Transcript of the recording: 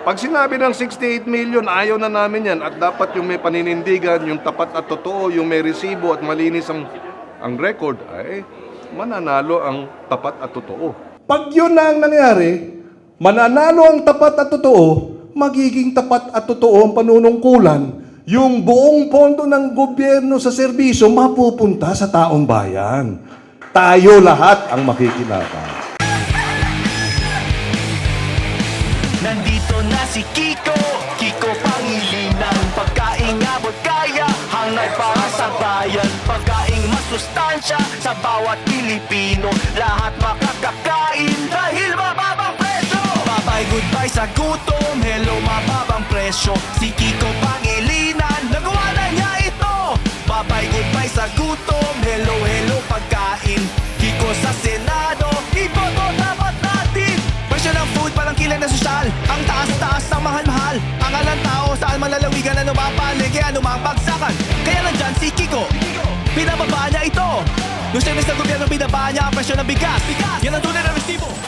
Pag sinabi ng 68 million, ayaw na namin yan at dapat yung may paninindigan, yung tapat at totoo, yung may resibo at malinis ang, ang record, ay mananalo ang tapat at totoo. Pag yun na ang nangyari, mananalo ang tapat at totoo, magiging tapat at totoo ang panunungkulan, yung buong pondo ng gobyerno sa serbisyo mapupunta sa taong bayan. Tayo lahat ang makikinabang. Nandito na si Kiko. Kiko Pangilinan Pagkaing abot kaya. Hangad para sa bayan Pagkaing masustansya. Sa bawat Pilipino Lahat makakakain. Dahil mababang presyo. Bye-bye goodbye sa gutom. Hello mababang presyo. Si Kiko Pangilinan. Nagawa na niya ito. Bye-bye goodbye sa gutom. Hello hello Ang taas-taas ng mahal-mahal. Ang alang tao, saan malalawigan Ano ba ang paligid, ano ba ang bagsakan. Kaya nandyan si Kiko. Pinababa niya ito. Nung service ng gobyerno, binaba niya ang presyo ng bigas! Yan ang tunay na resibo